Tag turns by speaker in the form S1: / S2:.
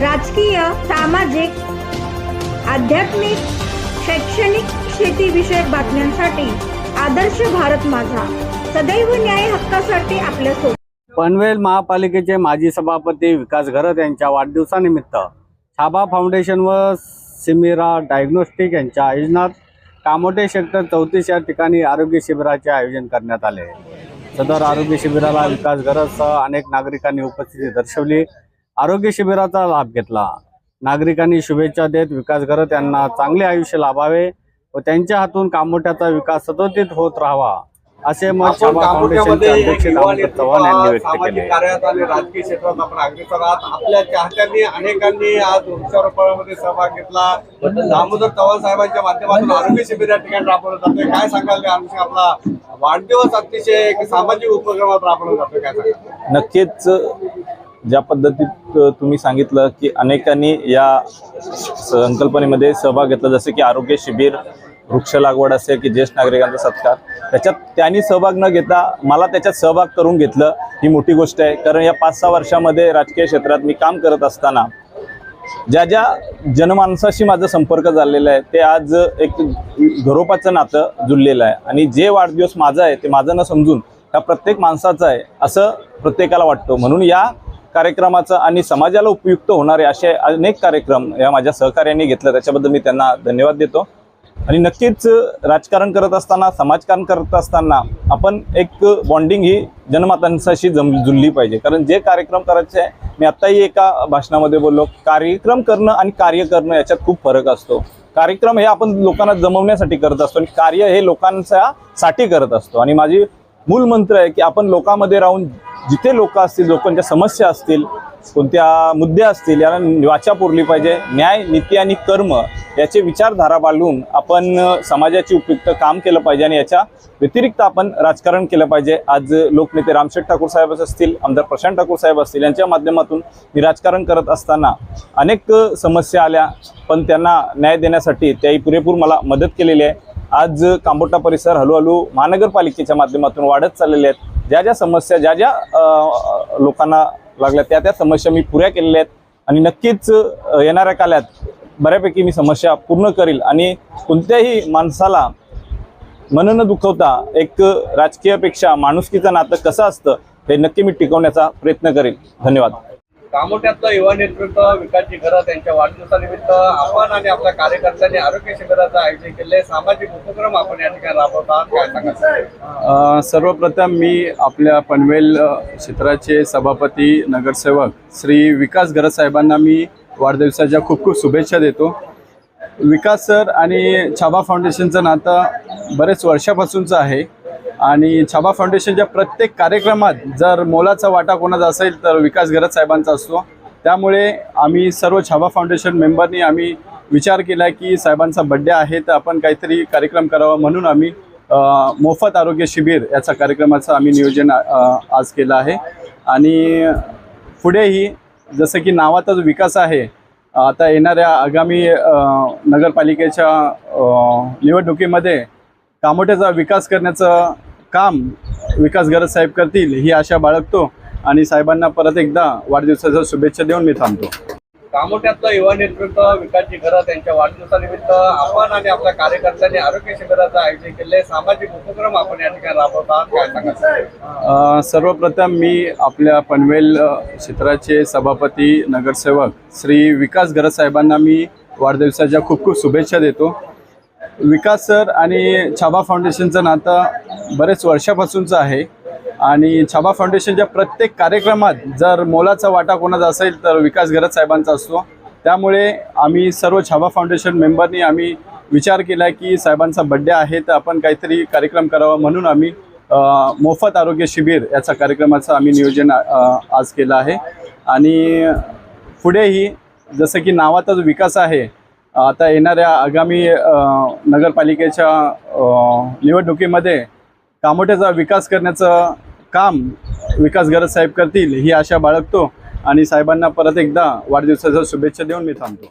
S1: राजकीय सामाजिक आध्यात्मिक शैक्षणिक शेतीविषयक बातम्यांसाठी आदर्श भारत माझा. सदैव न्याय हक्कासाठी आपल्यासोबत.
S2: पनवेल महापालिकेचे माजी सभापती विकास घरत यांच्या वाढदिवसानिमित्त छाबा फाउंडेशन व सिमिरा डायग्नोस्टिक यांच्या आयोजनात कामोटे सेक्टर चौतीस या ठिकाणी आरोग्य शिबिराचे आयोजन करण्यात आले. सदर आरोग्य शिबिराला विकास घरतसह अनेक नागरिकांनी उपस्थिती दर्शवली. आरोग्य शिबिराचा लाभ घेतला. नागरिकांनी शुभेच्छा देत विकास घरत यांना चांगले आयुष्य लाभावे व त्यांच्या हातून कामोट्याचा विकास सतत होत राहावा असे मत छाबा फाउंडेशनचे अध्यक्ष दामोदर चव्हाण यांनी व्यक्त केले.
S3: कार्यात आणि राजकीय क्षेत्रात आपण अग्रेसर आहात. आपल्या चाहत्यांनी अनेकांनी आज वृक्षारोपणामध्ये सहभाग घेतला. दामोदर चव्हाण साहेबांच्या माध्यमातून आरोग्य शिबिर या ठिकाणी राबवलं जातोय. काय सांगाल त्या अनुषंगाने आपला वाढदिवस अतिशय एक सामाजिक उपक्रमात राबवला जातोय. काय सांगाल?
S4: नक्कीच ज्या पद्धतीत तुम्ही सांगितलं की अनेकांनी या संकल्पनेमध्ये सहभाग घेतला जसे की आरोग्य शिबिर वृक्ष लागवड असेल की ज्येष्ठ नागरिकांचा सत्कार. त्याच्यात त्यांनी सहभाग न घेता मला त्याच्यात सहभाग करून घेतलं ही मोठी गोष्ट आहे. कारण या पाच सहा वर्षामध्ये राजकीय क्षेत्रात मी काम करत असताना ज्या ज्या जनमानसाशी माझा संपर्क झालेला आहे ते आज एक घरोपाचं नातं जुळलेलं आहे. आणि जे वाढदिवस माझा आहे ते माझं न समजून हा प्रत्येक माणसाचा आहे असं प्रत्येकाला वाटतं. म्हणून या कार्यक्रमाचं आणि समाजाला उपयुक्त होणारे असे अनेक कार्यक्रम या माझ्या सहकार्याने घेतलं. त्याच्याबद्दल मी त्यांना धन्यवाद देतो. आणि नक्कीच राजकारण करत असताना समाजकारण करत असताना आपण एक बॉन्डिंग ही जनमातांसाशी जम जुळली पाहिजे. कारण जे कार्यक्रम करायचे आहे मी आत्ताही एका भाषणामध्ये बोललो कार्यक्रम करणं आणि कार्य करणं याच्यात खूप फरक असतो. कार्यक्रम हे आपण लोकांना जमवण्यासाठी करत असतो आणि कार्य हे लोकांच्या साठी करत असतो. आणि माझी मूल मंत्र आहे की आपण लोकांमध्ये राहून जिथे लोक असतील लोकांच्या समस्या असतील कोणत्या मुद्दे असतील याला वाचा पुरली पाहिजे. न्याय नीती आणि कर्म याचे विचारधारा बांधून आपण समाजाची उपयुक्त काम केलं पाहिजे आणि याच्या व्यतिरिक्त आपण राजकारण केलं पाहिजे. आज लोकनेते रामशेठ ठाकूर साहेब असतील आमदार प्रशांत ठाकूर साहेब असतील यांच्या माध्यमातून मी राजकारण करत असताना अनेक समस्या आल्या पण त्यांना न्याय देण्यासाठी त्याही पुरेपूर मला मदत केलेली आहे. आज कांबोटा परिसर हळूहळू महानगरपालिकेच्या माध्यमातून वाढत चाललेले आहेत. ज्या ज्या समस्या ज्या ज्या लोकांना लागल्या त्या त्या समस्या मी पुऱ्या केलेल्या आहेत. आणि नक्कीच येणाऱ्या काळात बऱ्यापैकी मी समस्या पूर्ण करील. आणि कोणत्याही माणसाला मन न दुखवता एक राजकीयपेक्षा माणुसकीचं नातं कसं असतं हे नक्की मी टिकवण्याचा प्रयत्न करेल. धन्यवाद.
S3: कामोट्यातलं युवा नेतृत्व विकासची गरज यांच्या वाढदिवसानिमित्त आपण आणि आपल्या कार्यकर्त्यांनी आरोग्य शिबिराचं आयोजन केले सामाजिक उपक्रम आपण या ठिकाणी राबवतात. काय
S5: सर्वप्रथम मी आपल्या पनवेल क्षेत्राचे सभापती नगरसेवक श्री विकास गरज साहेबांना मी वाढदिवसाच्या खूप खूप शुभेच्छा देतो. विकास सर आणि छाबा फाउंडेशनचं नातं बरेच वर्षापासूनचं आहे. आणि छाबा फाउंडेशनच्या प्रत्येक कार्यक्रमात जर मोलाचा वाटा कोणाचा असेल तर विकास गरज साहेबांचा असतो. त्यामुळे आम्ही सर्व छाबा फाउंडेशन मेंबरनी आम्ही विचार केला की साहेबांचा बड्डे आहे तर आपण काहीतरी कार्यक्रम करावा म्हणून आम्ही मोफत आरोग्य शिबिर याचा कार्यक्रमाचं आम्ही नियोजन आज केलं आहे. आणि पुढेही जसं की नावाचाच विकास आहे आता येणाऱ्या आगामी नगरपालिकेच्या निवडणुकीमध्ये कामोठ्याचा विकास करण्याचं काम विकास गरज साहेब करतील ही आशा बाळगतो आणि साहेबांना परत एकदा वाढदिवसाच्या शुभेच्छा देऊन मी थांबतो.
S3: कामोठ्यातलं युवा नेतृत्व विकासजी घरात यांच्या वाढदिवसानिमित्त आपण आणि आपल्या कार्यकर्त्यांनी आरोग्य शिबिराचं आयोजन केले सामाजिक उपक्रम आपण या ठिकाणी राबवतात काय
S5: सर्वप्रथम मी आपल्या पनवेल क्षेत्राचे सभापती नगरसेवक श्री विकास गरज साहेबांना मी वाढदिवसाच्या खूप खूप शुभेच्छा देतो. विकास सर आणि छाबा फाउंडेशनचं नातं बरेच वर्षापासूनचं आहे. आणि छाबा फाउंडेशनच्या प्रत्येक कार्यक्रमात जर मोलाचा वाटा कोणाचा असेल तर विकास गरज साहेबांचा असतो. त्यामुळे आम्ही सर्व छाबा फाउंडेशन मेंबरनी आम्ही विचार केला की साहेबांचा बड्डे आहे तर आपण काहीतरी कार्यक्रम करावा म्हणून आम्ही मोफत आरोग्य शिबिर याचा कार्यक्रमाचं आम्ही नियोजन आज केलं आहे. आणि पुढेही जसं की नावाचाच विकास आहे आता येणाऱ्या आगामी नगरपालिकेच्या निवडणुकीमध्ये कामोट्याचा विकास करण्याचं काम विकास गरज साहेब करतील ही आशा बाळगतो आणि साहेबांना परत एकदा वाढदिवसाच्या शुभेच्छा देऊन मी थांबतो.